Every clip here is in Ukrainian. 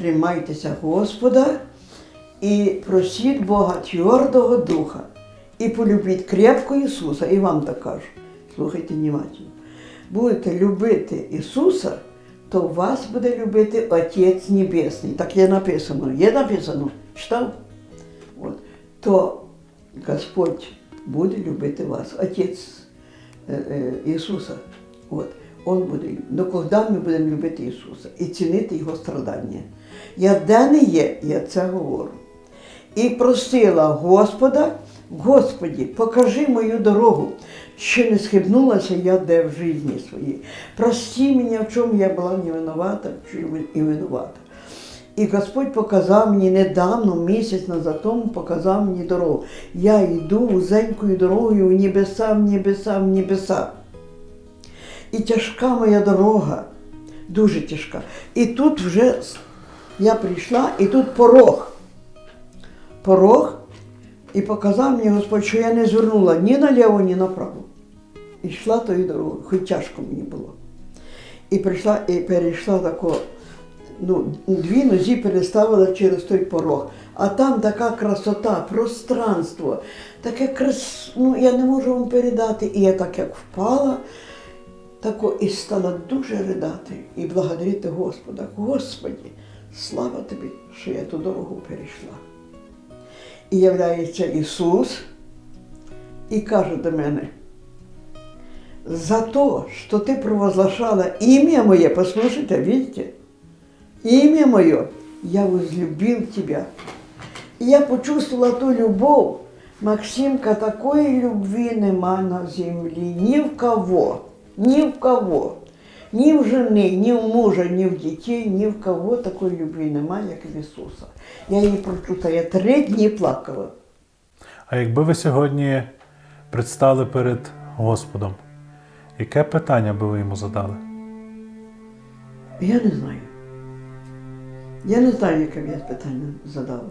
тримайтеся Господа і просіть Бога твердого духа. І полюбіть крепко Ісуса, і вам так кажу. Слухайте внимательно. Будете любити Ісуса, то вас буде любити Отець Небесний. Так є написано. Є написано? Читав? От. То Господь буде любити вас, Отець е, е, Ісуса. От. Он буде. Ну, коли ми будемо любити Ісуса і цінити Його страдання. Я де не є, я це говорю. І просила Господа, Господі, покажи мою дорогу, чи не схибнулася я де в житті своїй. Прости мене, в чому я була не винувата, в і винувата. І Господь показав мені недавно, місяць назад тому, показав мені дорогу. Я йду вузенькою дорогою в небеса, в небеса, в небеса. І тяжка моя дорога, дуже тяжка. І тут вже я прийшла, і тут порог. Порог, і показав мені Господь, що я не звернула ні наліво, ні направо. І йшла тою дорогою, хоч тяжко мені було. І прийшла і перейшла тако, ну, дві нозі переставила через той порог. А там така красота, пространство, таке крас... ну я не можу вам передати. І я так як впала, тако і стала дуже ридати і благодарити Господа. Господі, слава тобі, що я ту дорогу перейшла. І являється Ісус і каже до мене, за то, что ты провозглашала имя мое, послушайте, видите, имя мое, я возлюбил тебя. И я почувствовала ту любовь. Максимка, такої любви нема на землі ні в кого, ні в кого. Ні в жени, ні в мужа, ні в дітей, ні в кого такої любві немає, як в Ісуса. Я її прочула, я три дні плакала. А якби ви сьогодні предстали перед Господом, яке питання би ви йому задали? Я не знаю. Я не знаю, яке б я питання задала.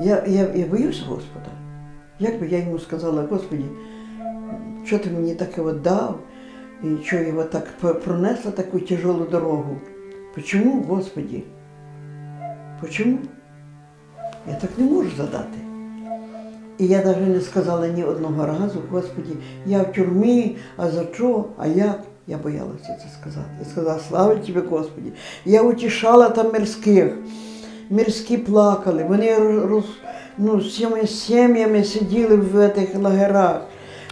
Я, я, я боюсь Господа. Як би я йому сказала, Господі, що ти мені таке от дав, що я його так п- пронесла таку тяжелу дорогу? Почому, Господі? Почому? Я так не можу задати. І я навіть не сказала ні одного разу, Господі, я в тюрмі, а за що, а як? Я боялася це сказати. Я сказала, слава Тобі, Господі. Я утішала там мирських. Мирські плакали, вони роз, ну, з цими сім'ями сиділи в тих лагерах.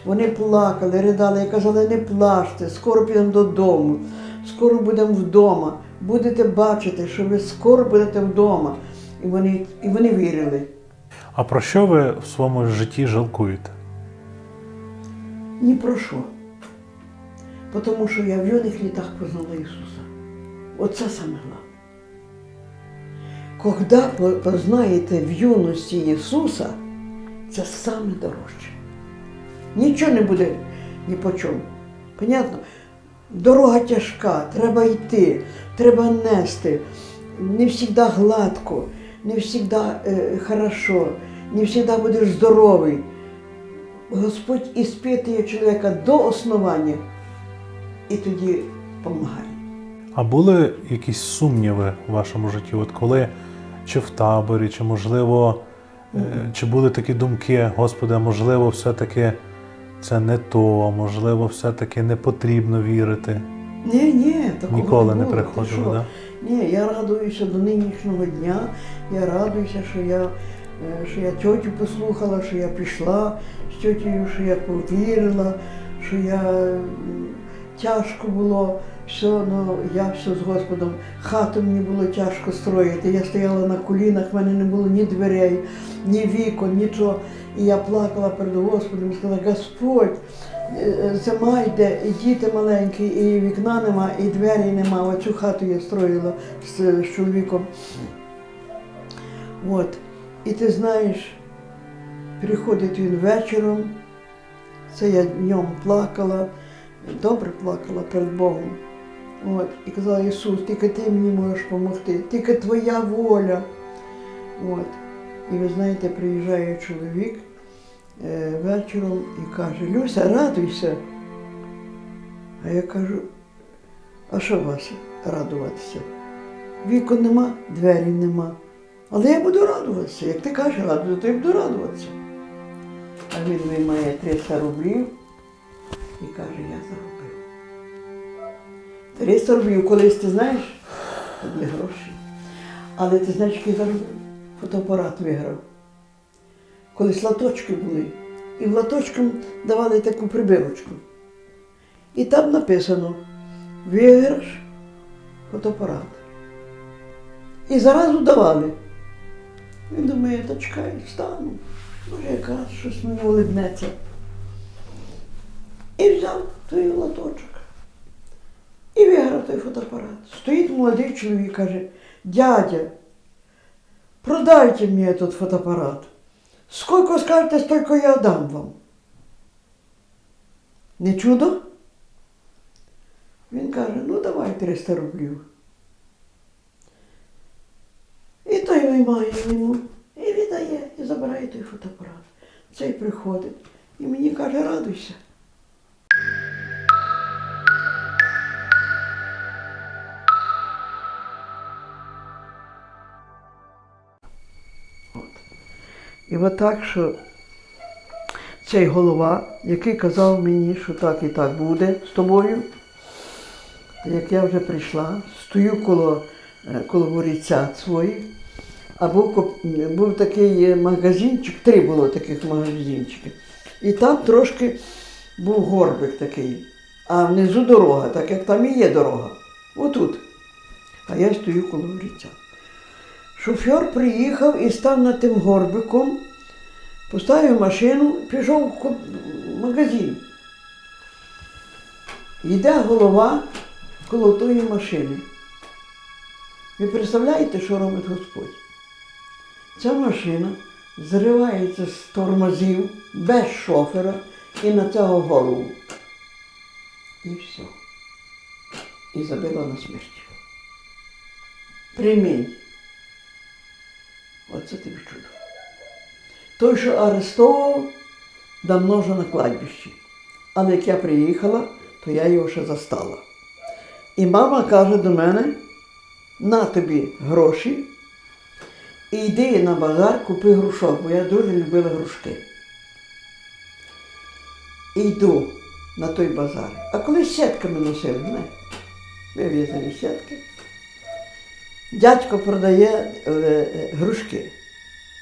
Вони плакали, ридали. Я казала, не плачте, скоро підемо додому, скоро будемо вдома. Будете бачити, що ви скоро будете вдома. І вони, і вони вірили. А про що ви в своєму житті жалкуєте? Ні про що. Тому що я в юних літах познала Ісуса. Оце саме головне. Когда познаєте в юності Ісуса, це саме дорожче. Нічого не буде ні по чому. Понятно? Дорога тяжка, треба йти, треба нести. Не завжди гладко, не завжди е, хорошо, не завжди будеш здоровий. Господь іспитує чоловіка до основання і тоді допомагає. А були якісь сумніви в вашому житті? От коли чи в таборі, чи можливо, е, чи були такі думки, Господи, можливо, все-таки це не то, можливо, все-таки не потрібно вірити. Ні, ні, такого Ніколи не не приходило, да? Ні, я радуюся до нинішнього дня. Я радуюся, що я, е, що я тьотю послухала, що я пішла з тьотею, що я повірила, що я тяжко було. Все, ну я все з Господом. Хату мені було тяжко строїти. Я стояла на колінах, в мене не було ні дверей, ні вікон, нічого. І я плакала перед Господом і сказала, Господь, е, зима йде, і діти маленькі, і вікна нема, і двері нема. Оцю хату я строїла з, з чоловіком. От. І ти знаєш, приходить він вечором, це я днем плакала, добре плакала перед Богом. От. І казала, Ісус, тільки ти мені можеш допомогти, тільки твоя воля. От. І ви знаєте, приїжджає чоловік е, вечором і каже, Люся, радуйся. А я кажу, а що вас радуватися? Вікон нема, дверей нема. Але я буду радуватися. Як ти кажеш, радую, то я буду радуватися. А він виймає 300 рублів і каже, я заробив. 300 рублів колись ти знаєш, це гроші. Але ти знаєш, який заробив? Фотоапарат виграв. Колись латочки були. І в латочкам давали таку прибирочку. І там написано виграш фотоапарат. І заразу давали. Він думає, та чекай, встану. Може, якраз щось мені улибнеться. І взяв той лоточок. І виграв той фотоапарат. Стоїть молодий чоловік і каже, дядя, продайте мені этот фотоапарат. Сколько скажете, столько я дам вам. Не чудо? Він каже, ну давай 300 рублів. І той виймає йому, і віддає, і забирає той фотоапарат. Цей приходить і мені каже, радуйся. І от так, що цей голова, який казав мені, що так і так буде з тобою, як я вже прийшла, стою коло, е, коло воріця своїх, а був, був такий е, магазинчик, три було таких магазинчики. І там трошки був горбик такий, а внизу дорога, так як там і є дорога. Отут. А я стою коло воріця. Шофер приїхав і став над тим горбиком, поставив машину, пішов в магазин. Йде голова коло тої машини. Ви представляєте, що робить Господь? Ця машина зривається з тормозів без шофера і на цього голову. І все. І забила на смерть. Примінь. Оце тобі чудо. Той, що арестовував, давно вже на кладбищі. Але як я приїхала, то я його ще застала. І мама каже до мене: на тобі гроші, і йди на базар, купи грушок, бо я дуже любила грушки. Йду на той базар. А коли сітками носили, не? Вив'язані сітки. Дядько продає е, е, грушки.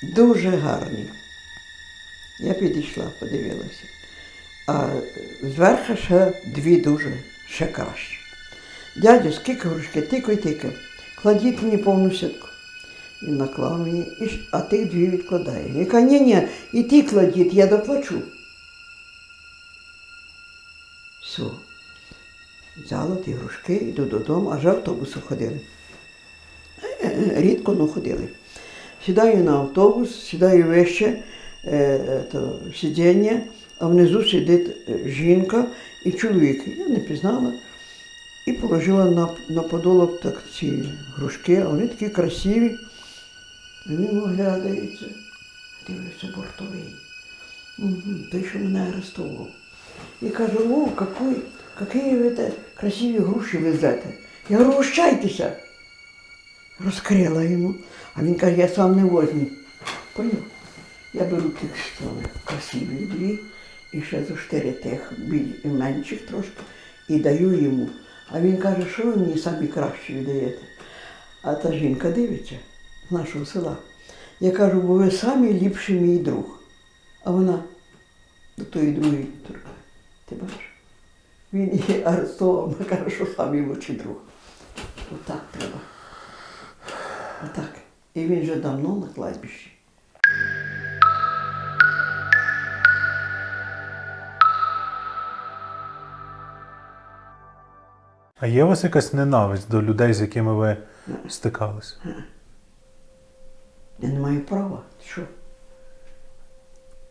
Дуже гарні. Я підійшла, подивилася. А зверху ще дві дуже ще кращі. Дядю, скільки грушки, тикай, тикай. Кладіть мені повну сітку. Він наклав мені, а тих дві відкладає. Я кажу, ні, ні, і ті кладіть, я доплачу. Все. Взяла ті грушки, йду додому, аж автобуси ходили. Е, Рідко, але ходили. Сідаю на автобус, сідаю вище е, то, сидіння, а внизу сидить е, жінка і чоловік. Я не пізнала. І положила на, на подолок так ці грушки, а вони такі красиві. Він оглядається. Дивлюся, бортовий. Угу, той, що мене арестував. І каже, о, какой, какие ви красиві груші везете. Я говорю, «Угощайтеся». Розкрила йому. А він каже, я сам не возьму. Поняв? Я беру тих самих красиві дві і ще зо чотири тих біль- менших трошки і даю йому. А він каже, що ви мені самі кращі віддаєте? А та жінка дивиться з нашого села. Я кажу, бо ви самі ліпший мій друг. А вона до тої другої торкає. Ти бачиш? Він її арестував, каже, що самий лучший друг. Отак. І він вже давно на кладбищі. А є у вас якась ненависть до людей, з якими ви стикалися? Я не маю права. Що?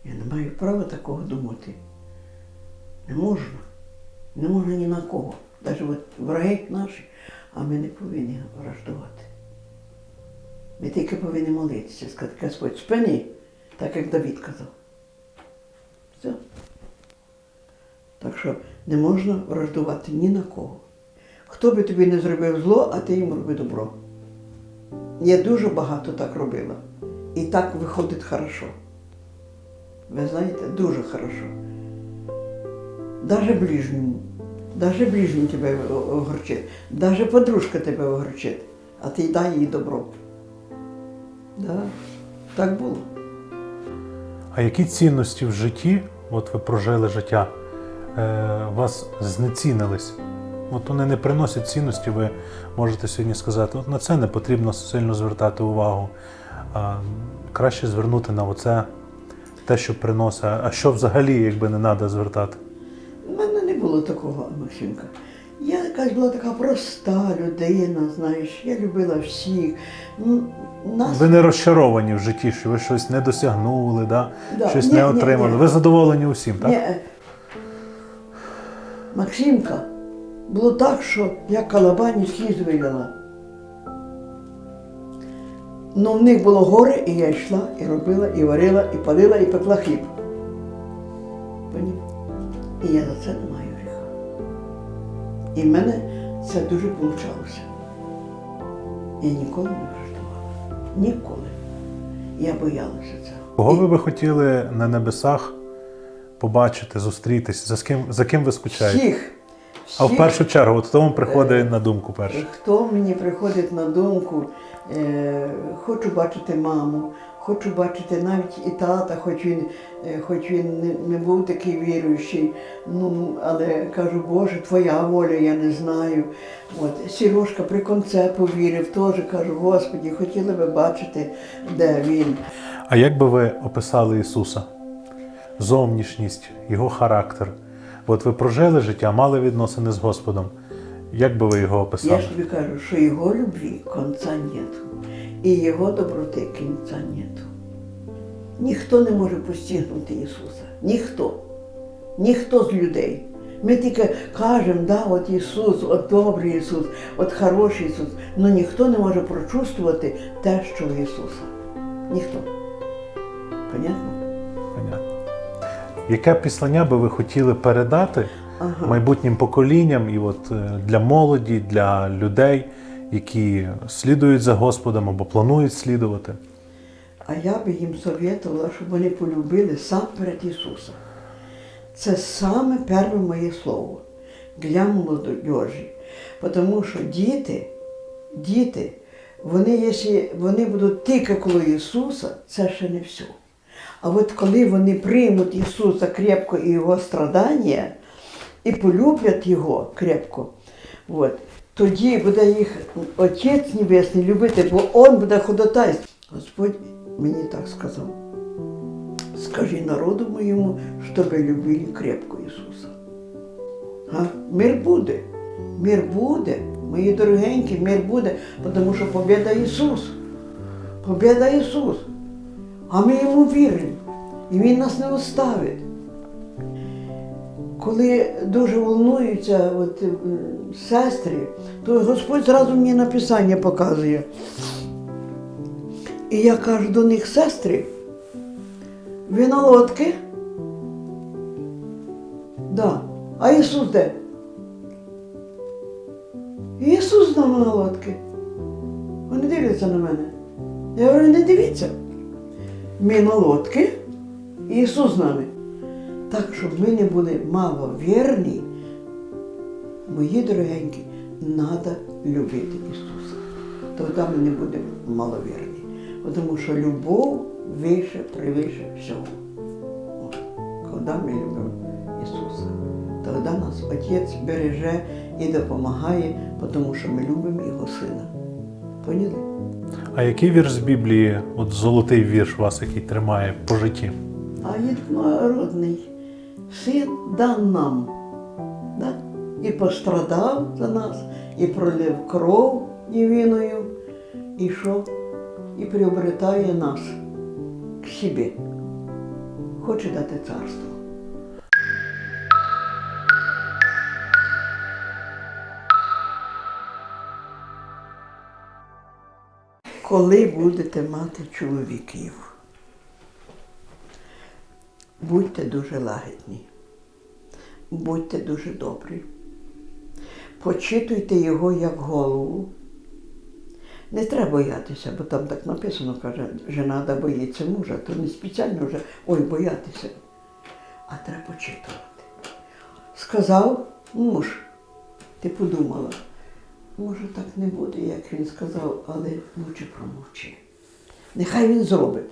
Я не маю права такого думати. Не можна. Не можна ні на кого. Навіть враги наші, а ми не повинні враждувати. Ми тільки повинні молитися, сказати, Господь, спини, так як Давід казав. Все. Так що не можна враждувати ні на кого. Хто би тобі не зробив зло, а ти йому роби добро. Я дуже багато так робила. І так виходить хорошо. Ви знаєте, дуже хорошо. Даже ближньому. Даже ближній тебе огорчить. Даже подружка тебе огорчить. А ти дай їй добро. Да, так було. А які цінності в житті, от ви прожили життя, е, вас знецінились? От вони не приносять цінності, ви можете сьогодні сказати, от на це не потрібно сильно звертати увагу. А краще звернути на оце те, що приносить. А що взагалі, якби не треба звертати? У мене не було такого, Максимка. Якась була така проста людина, знаєш, я любила всіх. Нас Ви не розчаровані в житті, що ви щось не досягнули, да? Да. щось Ні, не отримали. ні. Ви задоволені усім, так? Ні. Максимка, було так, що я калабані сліз виляла. Ну, в них було горе, і я йшла, і робила, і варила, і палила, і пекла хліб. І я за це не. І в мене це дуже получалося. Я ніколи не враждувала. Ніколи. Я боялася цього. Кого ви би хотіли на небесах побачити, зустрітись? За, ким, за ким ви скучаєте? Всіх. А в першу чергу, хто вам Е, приходить на думку перше? Хто мені приходить на думку, е, хочу бачити маму, хочу бачити навіть і тата, хоч він, е, хоч він не, був такий віруючий, ну, але кажу, Боже, твоя воля, я не знаю. От, Сірошка при конце повірив, теж кажу, Господі, хотіли би бачити, де він. А як би ви описали Ісуса? Зовнішність, Його характер. От ви прожили життя, мали відносини з Господом. Як би ви його Я описали? ж тобі кажу, що його любві конца нету. І його доброти кінця нету. Ніхто не може постигнути Ісуса. Ніхто. Ніхто з людей. Ми тільки кажемо, да, от Ісус, от добрий Ісус, от хороший Ісус. але ніхто не може прочувствувати те, що в Ісуса. Ніхто. Понятно? Понятно. Яке післання би ви хотіли передати Ага. майбутнім поколінням і от е, для молоді, для людей, які слідують за Господом або планують слідувати? А я би їм советувала, щоб вони полюбили сам перед Ісуса. Це саме перше моє слово для молодежі. Тому що діти, діти, вони, якщо вони будуть тільки коло Ісуса, це ще не все. А от коли вони приймуть Ісуса крепко і Його страдання, і полюблять Його крепко, от, тоді буде їх Отець Небесний любити, бо Він буде ходатайствувати. Господь мені так сказав. Скажи народу моєму, щоб любили крепко Ісуса. А? Мир буде. Мир буде, мої дорогенькі, мир буде, тому що побіда Ісус. Побіда Ісус. А ми йому віримо. І Він нас не оставить. Коли дуже волнуються от, сестри, то Господь зразу мені написання показує. І я кажу до них, сестри, ви на лодки? Да. А Ісус де? Ісус з нами на лодки. Вони дивляться на мене. Я говорю, не дивіться. Ми на лодки, Ісус з нами. Так, щоб ми не були маловірні, мої дорогенькі, треба любити Ісуса. Тоді ми не будемо маловірні. Тому що любов вище, превише всього. Коли ми любимо Ісуса, тоді нас Отець береже і допомагає, тому що ми любимо Його Сина. Поняли? А який вірш з Біблії, от золотий вірш вас, який тримає по житті? А єднородний син дан нам. Да? І пострадав за нас, і пролив кров невинною, і що? І приобретає нас к собі. Хоче дати царство. Коли будете мати чоловіків, будьте дуже лагідні, будьте дуже добрі. Почитуйте його як голову. Не треба боятися, бо там так написано, каже, жена боїться мужа, то не спеціально вже ой, боятися. А треба почитувати. Сказав муж, ти подумала, може так не буде, як він сказав, але лучше промовчи. Нехай він зробить.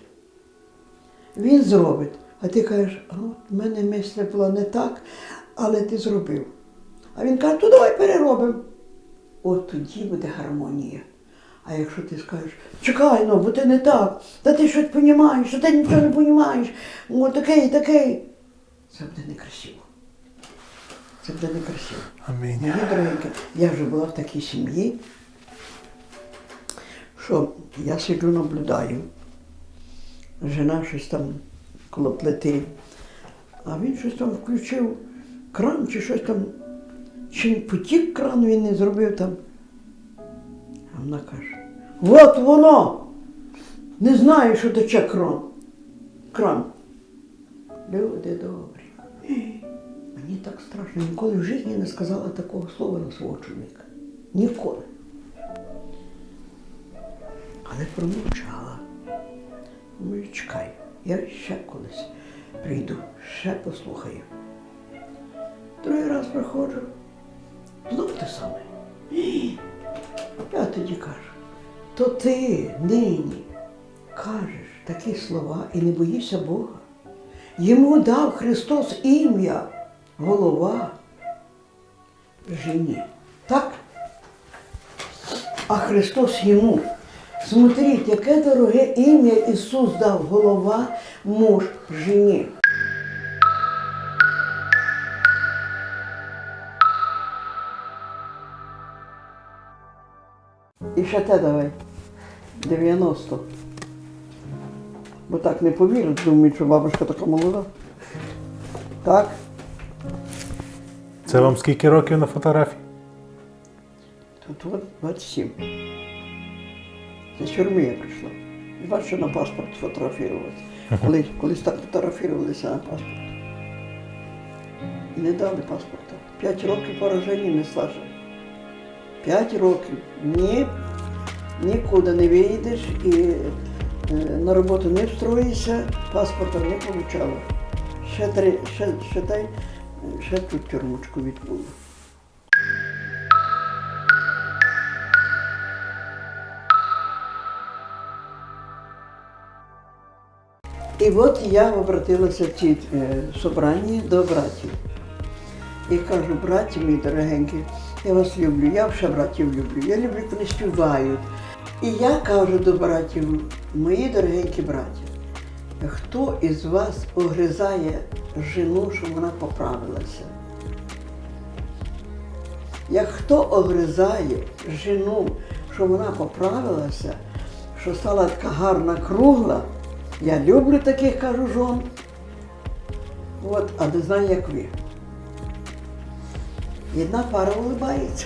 Він зробить. А ти кажеш, в мене мисля була не так, але ти зробив. А він каже, то давай переробимо. От тоді буде гармонія. А якщо ти скажеш, чекай, ну, бо ти не так, та ти щось розумієш, та ти нічого не розумієш, о, такий, такий. Це буде некрасиво. Це буде некрасиво. Амінь. Мої дорогенькі, я вже була в такій сім'ї, що я сиджу наблюдаю. Жена щось там коло плити, а він щось там включив кран чи щось там, чи потік кран він не зробив там. А вона каже, от воно! Не знаю, що тече кран. Кран. Люди добрі. Мені так страшно, ніколи в житті не сказала такого слова на свого чоловіка. Ніколи. Але промовчала. Думаю, чекай, я ще колись прийду, ще послухаю. Другий раз приходжу, знову те саме. Я тоді кажу, то ти нині кажеш такі слова і не боїшся Бога. Йому дав Христос ім'я, голова жені. Так? А Христос йому. Смотріть, яке дороге ім'я Ісус дав голова муж жені. І ще те давай. 90. Бо так не повірить, думають, що бабушка така молода. Так? Це вам скільки років на фотографії? Тут от 27. Це з тюрми я прийшла. І бачу, на паспорт фотографувалися. Колись, колись так фотографувалися на паспорт. І не дали паспорта. П'ять років пораження не Саша. П'ять років. Ні, нікуди не виїдеш і е, на роботу не встроїшся, паспорта не отримала. Ще, три, ще, ще, дай, ще тут тюрмочку відбула. І от я обратилася в ці е, собрання до братів. І кажу, браті мої дорогенькі, я вас люблю, я вже братів люблю, я люблю, коли співають. І я кажу до братів, мої дорогенькі браті, хто із вас огризає жену, щоб вона поправилася? Як хто огризає жену, щоб вона поправилася, що стала така гарна кругла, я люблю таких, кажу, жон. От, а не знаю, як ви. Одна пара улибається.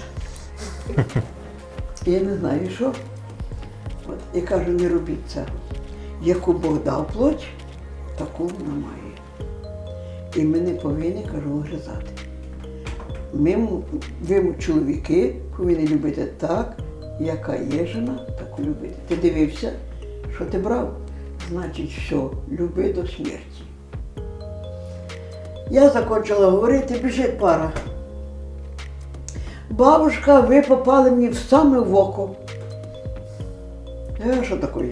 Я не знаю, що. От, і кажу, не робіть цього. Яку Бог дав плоть, таку вона має. І ми не повинні, кажу, огризати. Ми, ви, чоловіки, повинні любити так, яка є жена, таку любити. Ти дивився, що ти брав? Значить, все, люби до смерті. Я закінчила говорити, біжить пара. Бабушка, ви попали мені в саме в око. Я що таке?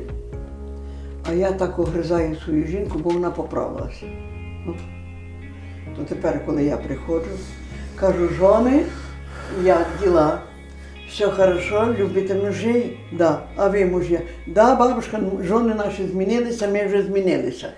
А я так огризаю свою жінку, бо вона поправилася. То тепер, коли я приходжу, кажу, жони, як діла? Все хорошо, любите мужей? Да. А ви мужі? Да, бабушка, ну, жони наші змінилися, ми вже змінилися.